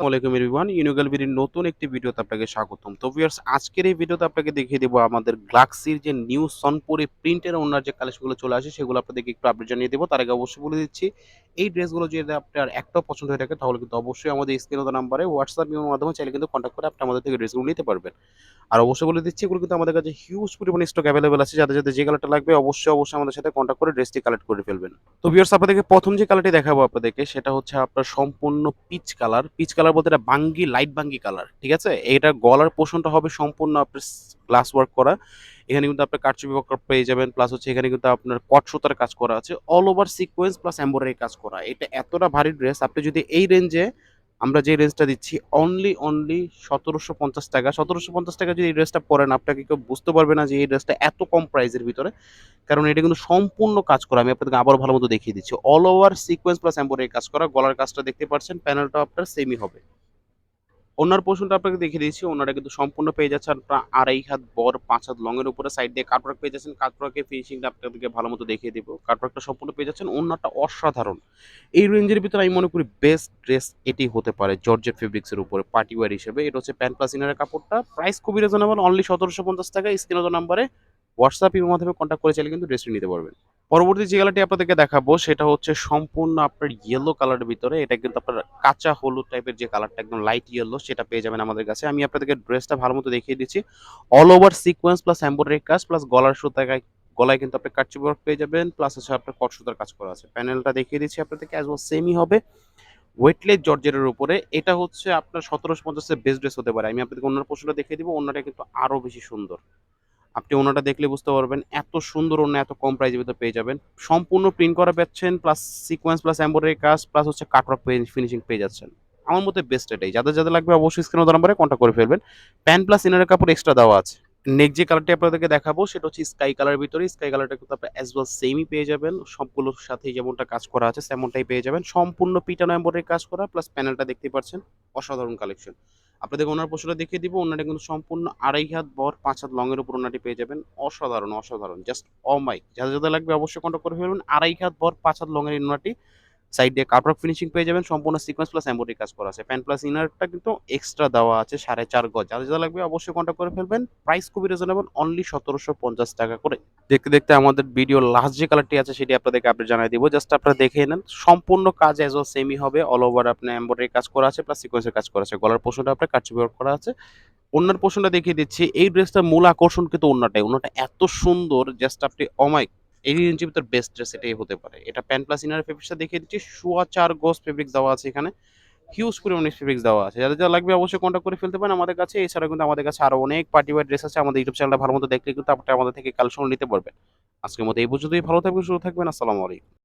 আসসালামাইকুম এভরিওয়ান ইউনিগালবিরির নতুন একটি ভিডিওতে আপনাকে স্বাগতম। তো ভিউয়ার্স আজকের এই ভিডিওতে আপনাকে দেখিয়ে দেবো আমাদের গ্লাক্সির যে নিউ সনপুরে প্রিন্টের ওনার যে কালেকশনগুলো চলে আসে, সেগুলো আপনাদেরকে একটু আপডেট জানিয়ে দেবো। তার আগে অবশ্যই বলে দিচ্ছি এই ড্রেসগুলো যদি আপনার একটাও পছন্দ হয়ে থাকে, তাহলে কিন্তু অবশ্যই আমাদের স্ক্রিনে নাম্বারে হোয়াটসঅ্যাপ ইমের মাধ্যমে চাইলে কিন্তু কন্ট্যাক্ট করে আপনি আমাদের থেকে ড্রেসগুলো নিতে পারবেন। আর অবশ্যই বলে দিচ্ছি, এগুলো কিন্তু আমাদের কাছে হিউজ পরিমাণে স্টক অ্যাভেলেবেল আছে। যাদের যাদের যে কালারটা লাগবে, অবশ্যই অবশ্যই আমাদের সাথে কন্ট্যাক্ট করে ড্রেসটি কালেক্ট করে ফেলবেন। তো ভিউয়ার্স আপনাদেরকে প্রথম যে কালারটি দেখাবো আপনাদেরকে, সেটা হচ্ছে আপনার সম্পূর্ণ পিচ কালার পিচ কালার বলতে এটা বাঙ্গি লাইট বাঙ্গি কালার ঠিক আছে? এটা গলার পোষণটা হবে সম্পূর্ণ আপনার গ্লাস ওয়ার্ক করা। এখানে কিন্তু আপনার ওয়ার্ক পেয়ে যাবেন প্লাস হচ্ছে এখানে কিন্তু আপনার কট সুতার কাজ করা আছে all over sequence plus embroidery কাজ করা। এটা এতটা ভারী ড্রেস আপনি যদি এই রেঞ্জে আমরা যে রেঞ্জটা দিচ্ছি অনলি অনলি সতেরোশো পঞ্চাশ টাকা, সতেরোশো পঞ্চাশ টাকা যদি এই ড্রেসটা পরেন, আপনাকে কেউ বুঝতে পারবে না যে এই ড্রেসটা এত কম প্রাইসের ভিতরে। কারণ এটা কিন্তু সম্পূর্ণ কাজ করা, আমি আপনাদেরকে আবার ভালো মতো দেখিয়ে দিচ্ছি। All over sequence plus embroidery কাজ করা, গলার কাজটা দেখতে পাচ্ছেন প্যানেলটা আপনার সেমই হবে। ওনার পোর্শনটা আপনাকে দেখিয়ে দিয়েছি ওনারা কিন্তু সম্পূর্ণ পেয়ে যাচ্ছে। আপনার আড়াই হাত, বর, পাঁচ হাত লং এর উপরে সাইড দিয়ে কাটওয়ার্ক পেয়ে যাচ্ছেন। কাটওয়ার্কের ফিনিশিংটা আপনাদেরকে ভালো মতো দেখিয়ে দিব। কাটওয়ার্কটা সম্পূর্ণ পেয়ে যাচ্ছেন। ওনারটা অসাধারণ। এই রেঞ্জের ভিতরে আমি মনে করি বেস্ট ড্রেস এটি হতে পারে জর্জেট ফেব্রিক্সের উপরে পার্টি ওয়ার হিসেবে। এটা হচ্ছে প্যান্ট প্লাস ইনারের কাপড়টা। প্রাইস খুবই রিজনেবল অনলি সতেরোশো পঞ্চাশ টাকা। স্ক্রিনের নাম্বারে হোয়াটসঅ্যাপ এর মাধ্যমে কন্ট্যাক্ট করে চাইলে কিন্তু ড্রেসটি নিতে পারবেন। পরবর্তী যে কালারটি আপনাদেরকে দেখাবো, সেটা হচ্ছে সম্পূর্ণ আপনার ইয়েলো কালারের ভিতরে। এটা কিন্তু আপনার কাঁচা হলুদ টাইপের যে কালারটা একদম লাইট ইয়েলো সেটা পেয়ে যাবেন আমাদের কাছে। আমি আপনাদেরকে ড্রেসটা ভালো মতো দেখিয়ে দিচ্ছি। All over sequence plus embroidery কাজ প্লাস গলার সুতা গলায় কিন্তু আপনি কাটচি ওয়ার্ক পেয়ে যাবেন প্লাস হচ্ছে আপনার কট সুতার কাজ করা আছে। প্যানেলটা দেখিয়ে দিচ্ছি আপনাদেরকে অ্যাজ ওয়াল সেমই হবে। ওয়েটলেস জর্জেটের উপরে, এটা হচ্ছে আপনার সতেরোশো পঞ্চাশের বেস্ট ড্রেস হতে পারে। আমি আপনাদেরকে অন্যান্য পোশাকটা দেখিয়ে দিব, অন্যটা কিন্তু আরও বেশি সুন্দর। আপনি ওনাটা দেখলে বুঝতে পারবেন এত সুন্দর অন্য এত কম প্রাইজের ভিতরে পেয়ে যাবেন। সম্পূর্ণ প্রিন্ট করা পাচ্ছেন প্লাস সিকোয়েন্স প্লাস এম্বয়ডারি কাজ প্লাস হচ্ছে কাটওয়ার্ক ফিনিশিং পেয়ে যাচ্ছেন। আমার মতে বেস্ট এটাই। যাদের যাদের লাগবে অবশ্যই স্ক্রিনে নাম্বারে কন্ট্যাক্ট করে ফেলবেন। প্যান্ট প্লাস ইনারের কাপড় এক্সট্রা দেওয়া আছে। নেক্সট যে কালারটি আপনাদেরকে দেখাবো, সেটা হচ্ছে স্কাই কালারের ভিতরে। স্কাই কালারটা কিন্তু আপনি অ্যাজ ওয়েল সেমই পেয়ে যাবেন। সবগুলোর সাথে যেমনটা কাজ করা আছে তেমনটাই পেয়ে যাবেন। সম্পূর্ণ পিটানো এম্বয়ডারি কাজ করা প্লাস প্যানেলটা দেখতে পাচ্ছেন। অসাধারণ কালেকশন আপনাদের ওনার পোশাকটা দেখিয়ে দিব। ওনাটা কিন্তু সম্পূর্ণ আড়াই হাত বর, পাঁচ হাত লংয়ের উপর ওনাটি পেয়ে যাবেন। অসাধারণ অসাধারণ জাস্ট অমাইক যাদের যাদের লাগবে অবশ্যই কন্ট্যাক্ট করে ফেলবেন আড়াই হাত বর, পাঁচ হাত লংয়ের এর ওনাটি। সাইড দিয়ে কাপড় ফিনিশিং পেয়ে যাবেন। সম্পূর্ণ সিকোয়েন্স প্লাস এম্বয়ডারি কাজ করা আছে। প্যান্ট প্লাস ইনারটা কিন্তু এক্সট্রা দেওয়া আছে সাড়ে চার গজ। যাদের যাদের লাগবে অবশ্যই কন্ট্যাক্ট করে ফেলবেন। প্রাইস খুবই রিজনেবল অনলি সতেরোশো পঞ্চাশ টাকা করে। দেখতে দেখতে আমাদের ভিডিও লাস্ট যে কালারটি আছে সেটি আপনাদেরকে আপনি জানিয়ে দিব। জাস্ট আপনারা দেখে নেন, সম্পূর্ণ কাজ এজ ও সেমই হবে। অল ওভার আপনার এম্বয়ডারি কাজ করা আছে প্লাস সিকোয়েন্সের কাজ করা আছে। গলার পোষণটা আপনার কাটচি ব্যবহার করা আছে। অন্যার পোষণটা দেখিয়ে দিচ্ছি। এই ড্রেসটার মূল আকর্ষণ কিন্তু অন্যটাই অন্যটা এত সুন্দর জাস্ট আপনি অমাইক এই ভিতর বেস্ট ড্রেস এটাই হতে পারে। এটা প্যান্ট প্লাস ইনার ফেব্রিক্সটা দেখিয়ে দিচ্ছি, সোয়া চার গোস ফেব্রিক্স দেওয়া আছে এখানে। হিউজ পরিমাণে ফেব্রিক্স দেওয়া আছে। যাদের যা লাগবে অবশ্যই কন্ট্যাক্ট করে ফেলতে পারেন আমাদের কাছে। এছাড়া কিন্তু আমাদের কাছে আরও অনেক পার্টি বা ড্রেস আছে। আমাদের ইউটিউব চ্যানেলটা ভালো মতো দেখলে কিন্তু আপনারা আমাদের থেকে কালেকশন নিতে পারবেন। আজকের মতো এই পর্যন্তই। ভালো থাকবেন, সুস্থ থাকবেন। আসসালামু আলাইকুম।